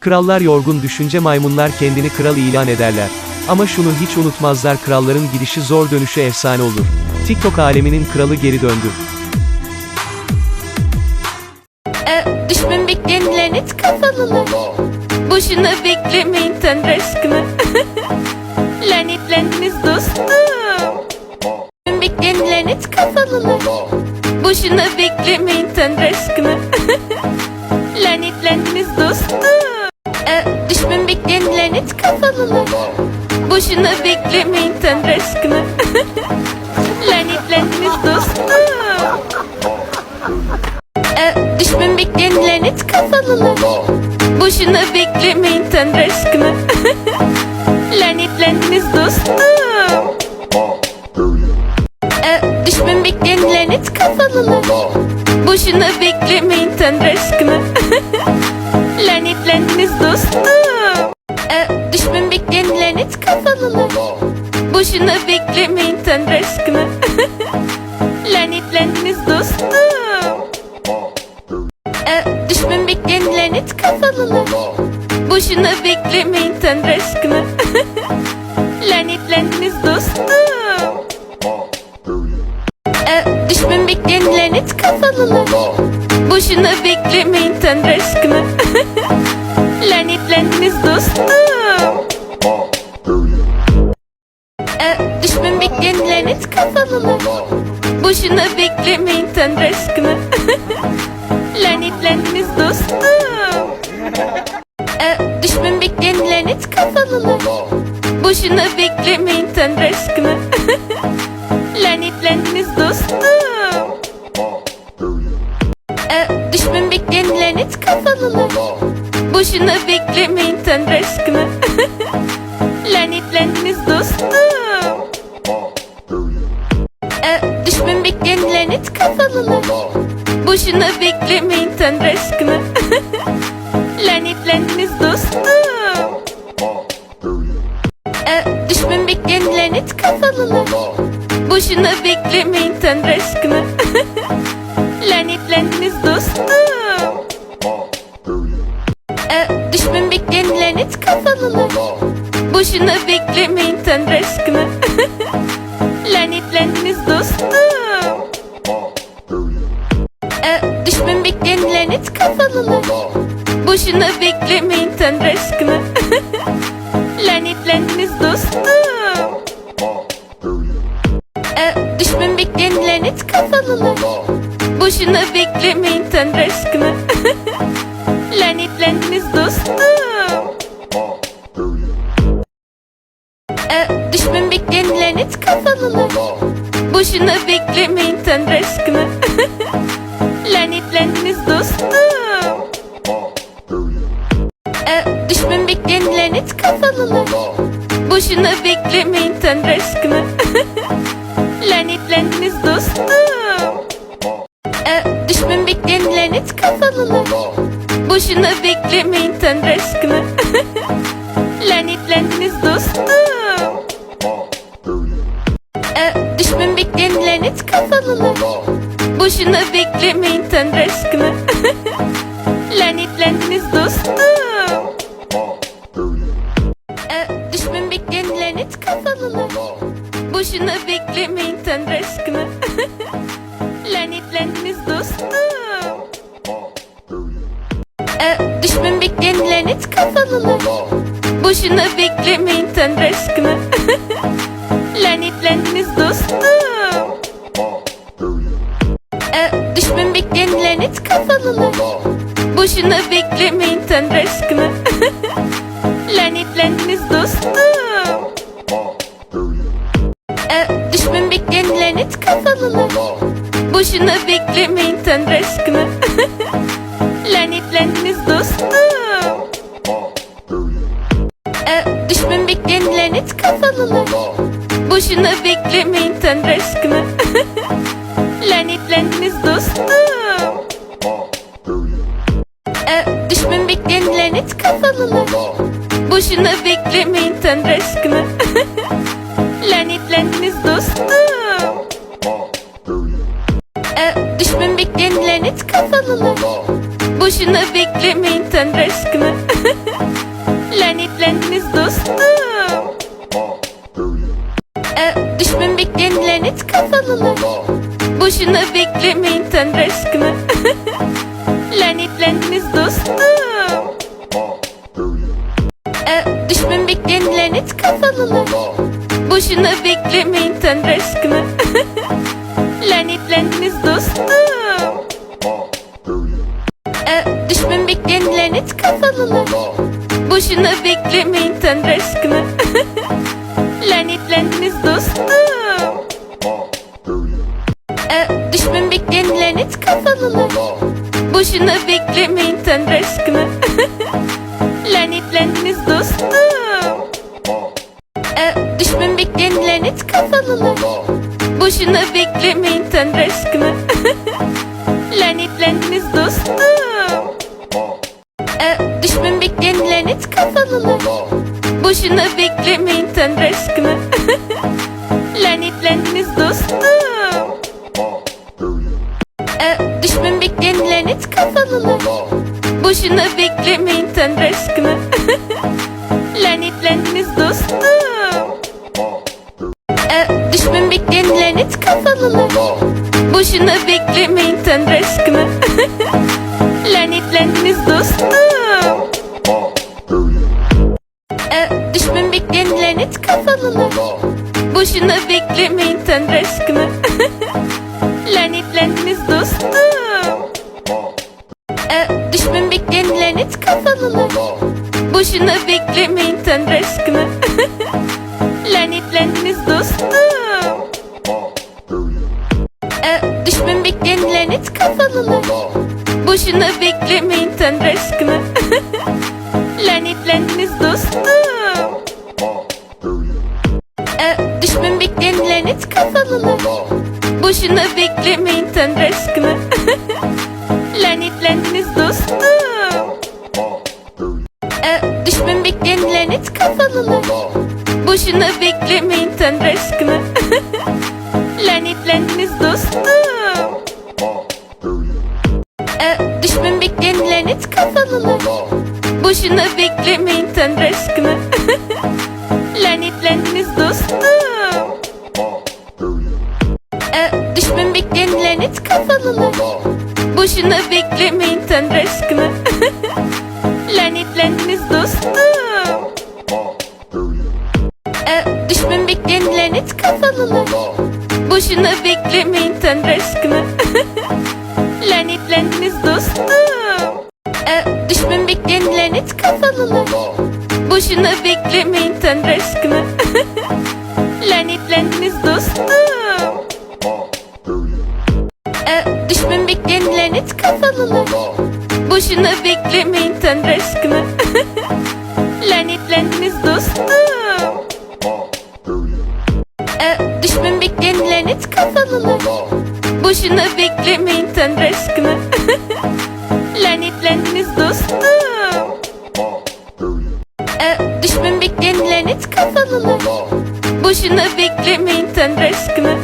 Krallar yorgun düşünce maymunlar kendini kral ilan ederler. Ama şunu hiç unutmazlar kralların gidişi zor dönüşü efsane olur. TikTok aleminin kralı geri döndü. E, düşman bekleyen lanet kafalılar. Boşuna beklemeyin tanrı aşkına. Lanetlendiniz dostum. Düşman bekleyen lanet kafalılar. Boşuna beklemeyin tanrı aşkına. Lanetlendiniz dostum. Boşuna beklemeyin tanrı aşkına. Lanetlendiniz dostum. E, düşman bekleyen lanet kafalılar. Boşuna beklemeyin tanrı aşkına. Lanetlendiniz dostum. E, düşman bekleyen lanet kafalılar. Boşuna beklemeyin tanrı aşkına. Boşuna beklemeyin tanrı aşkına. Lanetlendiniz dostum. E, düşman bekleyen lanet kafalılar. Boşuna beklemeyin tanrı aşkına. Lanetlendiniz dostum. E, düşman bekleyen lanet kafalılar. Boşuna beklemeyin tanrı aşkına. Lanetlendiniz dostum. E, düşman bekleyen lanet kafalılar. Boşuna beklemeyin tanrı aşkına. Lanetlendiniz dostum. E, düşman bekleyen lanet kafalılar. Boşuna beklemeyin tanrı aşkına. Lanetlendiniz dostum. E, düşman bekleyen lanet kafalılar. Boşuna beklemeyin Boşuna beklemeyin tanrı aşkına. Lanetlendiniz dostum. E, düşman bekleyen lanet kafalılar. Boşuna beklemeyin tanrı aşkına. Lanetlendiniz dostum. E, düşman bekleyen lanet kafalılar. Boşuna beklemeyin tanrı aşkına. Lanetlendiniz dostum. Düşman bekleyen lanet kafalılar. Boşuna beklemeyin tanrı aşkına. Lanetlendiniz dostum. E, düşman bekleyen lanet kafalılar. Boşuna beklemeyin tanrı aşkına. Lanetlendiniz dostum. E, düşman bekleyen lanet kafalılar. Boşuna beklemeyin tanrı aşkına. Lanetlendiniz dostum. Lanetlendiniz dostum. E, düşman bekleyen lanet kafalılar. Boşuna beklemeyin tanrı aşkına. Lanetlendiniz dostum. E, düşman bekleyen lanet kafalılar. Boşuna beklemeyin tanrı aşkına. Lanetlendiniz dostum. E, düşman bekleyen lanet kafalılar. Boşuna beklemeyin tanrı aşkına. Lanetlendiniz dostum. E, düşman bekleyen lanet kafalılar. Boşuna beklemeyin tanrı aşkına. Lanetlendiniz dostum. E, düşman bekleyen lanet kafalılar. Boşuna beklemeyin tanrı aşkına. kafalılar. Boşuna beklemeyin tanrı aşkına. dostum. E, düşman bekleyen lanet kafalılar. Boşuna beklemeyin Tanrı aşkına. Lanetlendiniz dostum. E, düşman bekleyen lanet kafalılar. Boşuna beklemeyin Tanrı Boşuna beklemeyin Tanrı aşkına. Lanetlendiniz dostum. E, düşman bekleyen lanet kafalılar. Boşuna beklemeyin Tanrı aşkına. Lanetlendiniz dostum. E, düşman bekleyen lanet kafalılar. Boşuna beklemeyin Tanrı aşkına. Lanetlendiniz dostum. E, düşman bekleyen lanet kafalılar. Boşuna beklemeyin Tanrı aşkına. Lanetlendiniz dostum. E, düşman bekleyen lanet kafalılar. Boşuna beklemeyin Tanrı aşkına. Lanetlendiniz dostum. E, düşman bekleyen lanet kafalılar. Boşuna beklemeyin Tanrı aşkına. Beklemeyin Tanrı aşkına. Lanetlendiniz dostum. E, düşman bekleyen lanet kafalılar. Boşuna beklemeyin Tanrı aşkına. Lanetlendiniz dostum. E, düşman bekleyen lanet kafalılar. Boşuna beklemeyin Tanrı aşkına. lanet kafalılar. Boşuna beklemeyin Tanrı aşkına. Lanetlendiniz dostum. E, düşman bekleyen lanet kafalılar. Boşuna beklemeyin Tanrı aşkına. Lanetlendiniz dostum. E, düşman bekleyen lanet kafalılar. Boşuna beklemeyin Tanrı aşkına. Lanetlendiniz dostum. Düşman bekleyen lanet kafalılar. Boşuna beklemeyin Tanrı aşkına. Lanetlendiniz dostum. E, düşman bekleyen lanet kafalılar. Boşuna beklemeyin Tanrı aşkına. Lanetlendiniz dostum. E, düşman bekleyen lanet kafalılar. Boşuna beklemeyin Tanrı aşkına. Bekleyen lanet kafalılar. Boşuna beklemeyin Tanrı aşkına. Lanetlendiniz dostum. E, düşman bekleyen lanet kafalılar. Boşuna beklemeyin Tanrı aşkına. Lanetlendiniz dostum. E, düşman bekleyen lanet kafalılar. Boşuna beklemeyin Tanrı aşkına.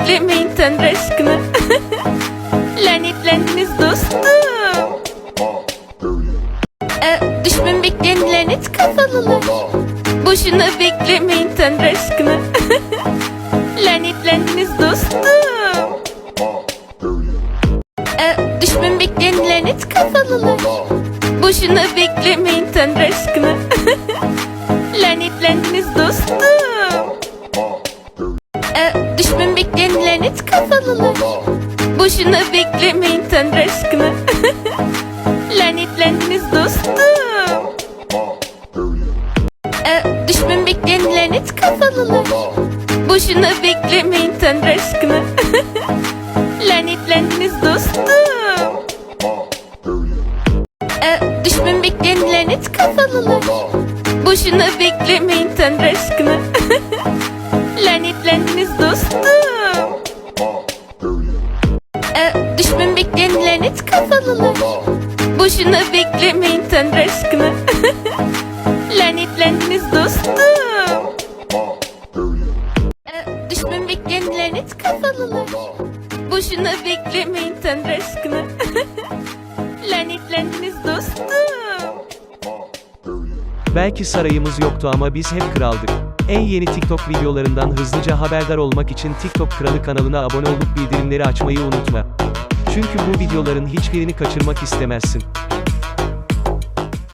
Beklemeyin Tanrı aşkına. Lanetlendiniz dostum. E, düşman bekleyen lanet kafalılar. Boşuna beklemeyin Tanrı aşkına. Lanetlendiniz dostum. E, düşman bekleyen lanet kafalılar. Boşuna beklemeyin Tanrı aşkına. Lanetlendiniz dostum. Kafalılar. Boşuna beklemeyin Tanrı aşkına. Lanetlendiniz dostum. E, düşman bekleyen lanet kafalılar. Boşuna beklemeyin Tanrı aşkına. Lanetlendiniz dostum. E, düşman bekleyen lanet kafalılar. Boşuna beklemeyin Tanrı aşkına. Lanetlendiniz dostum. E, düşman bekleyen lanet kafalılar. Boşuna beklemeyin Tanrı aşkına. Lanetlendiniz dostum. E, düşman bekleyen lanet kafalılar. Boşuna beklemeyin Tanrı aşkına. Lanetlendiniz dostum. Belki sarayımız yoktu ama biz hep kraldık. En yeni TikTok videolarından hızlıca haberdar olmak için TikTok Kralı kanalına abone olup bildirimleri açmayı unutma. Çünkü bu videoların hiçbirini kaçırmak istemezsin.